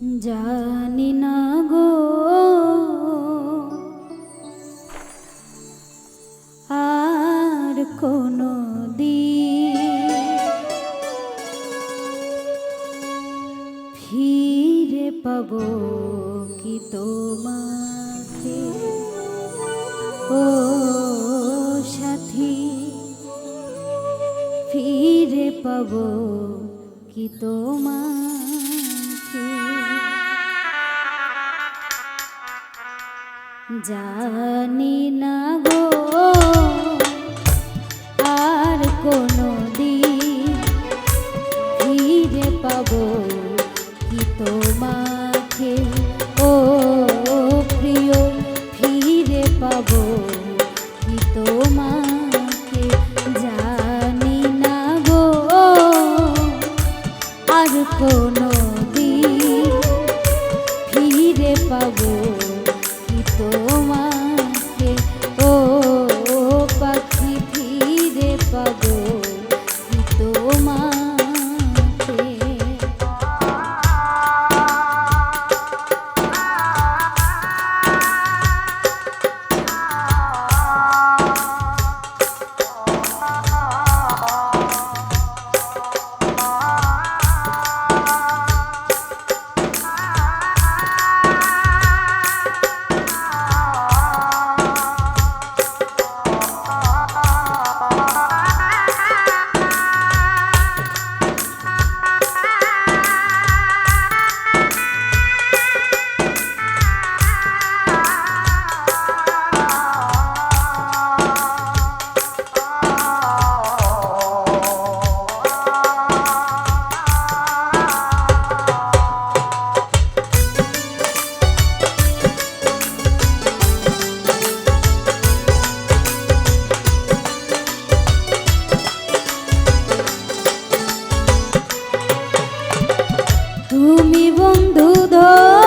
জানি না গো। আর কোনো ফিরে পাবো কি তোমাকে? ও সাথী, ফিরে পাবো কি তোমাকে? জানি না গো আর কোনো দিন পাবো প্রিয় জানি আর কোনো দিন ফিরে পাবো বন্ধু ধরলা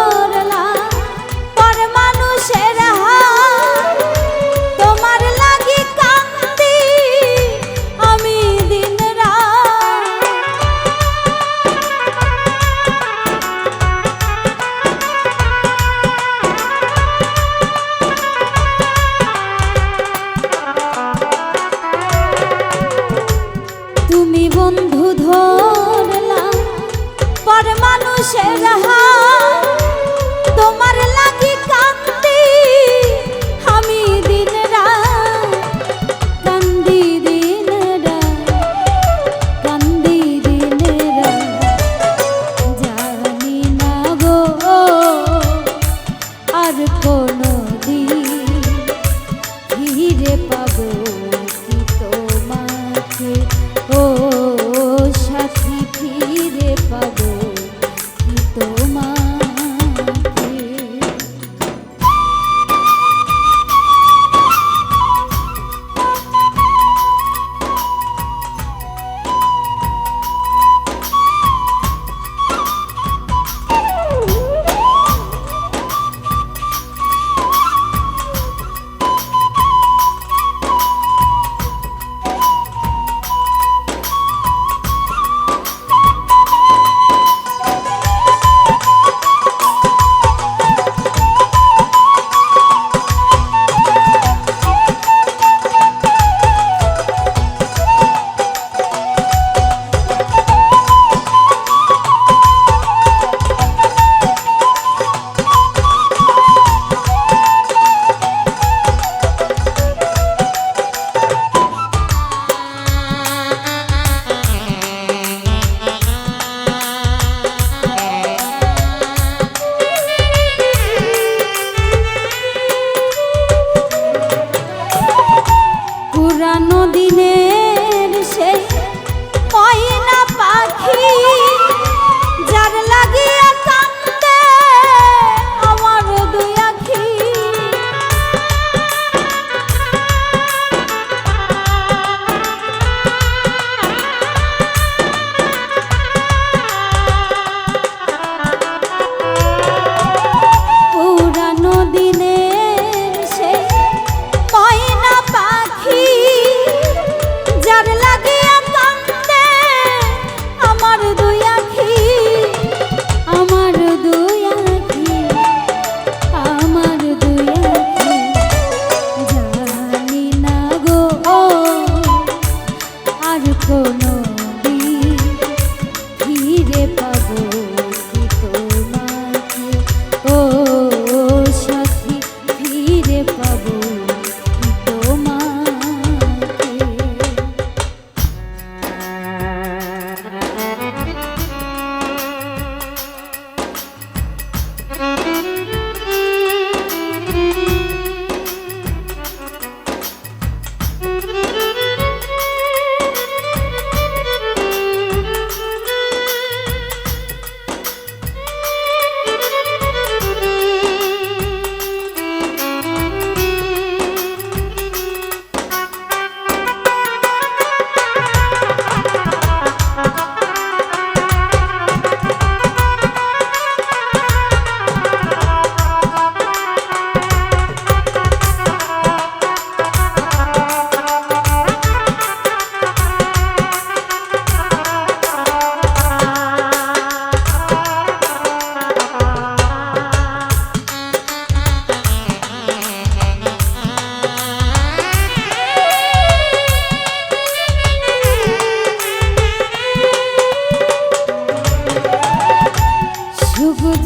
Mama.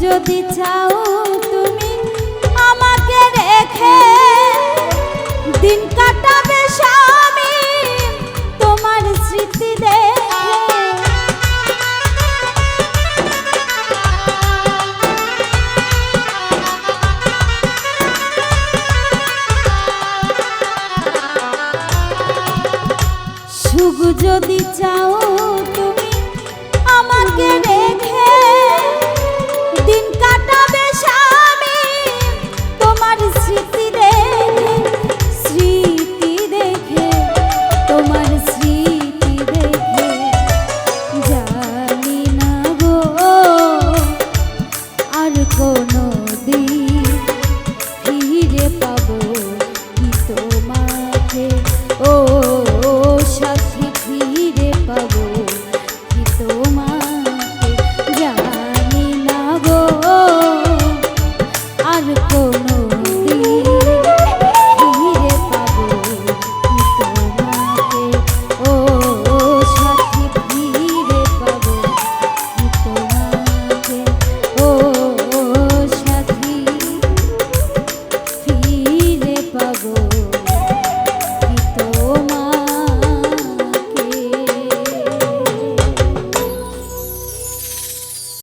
যদি চাও তুমি আমাকে রেখে দিন কাটাবে তোমার স্মৃতি দেখে। সুখ যদি চাও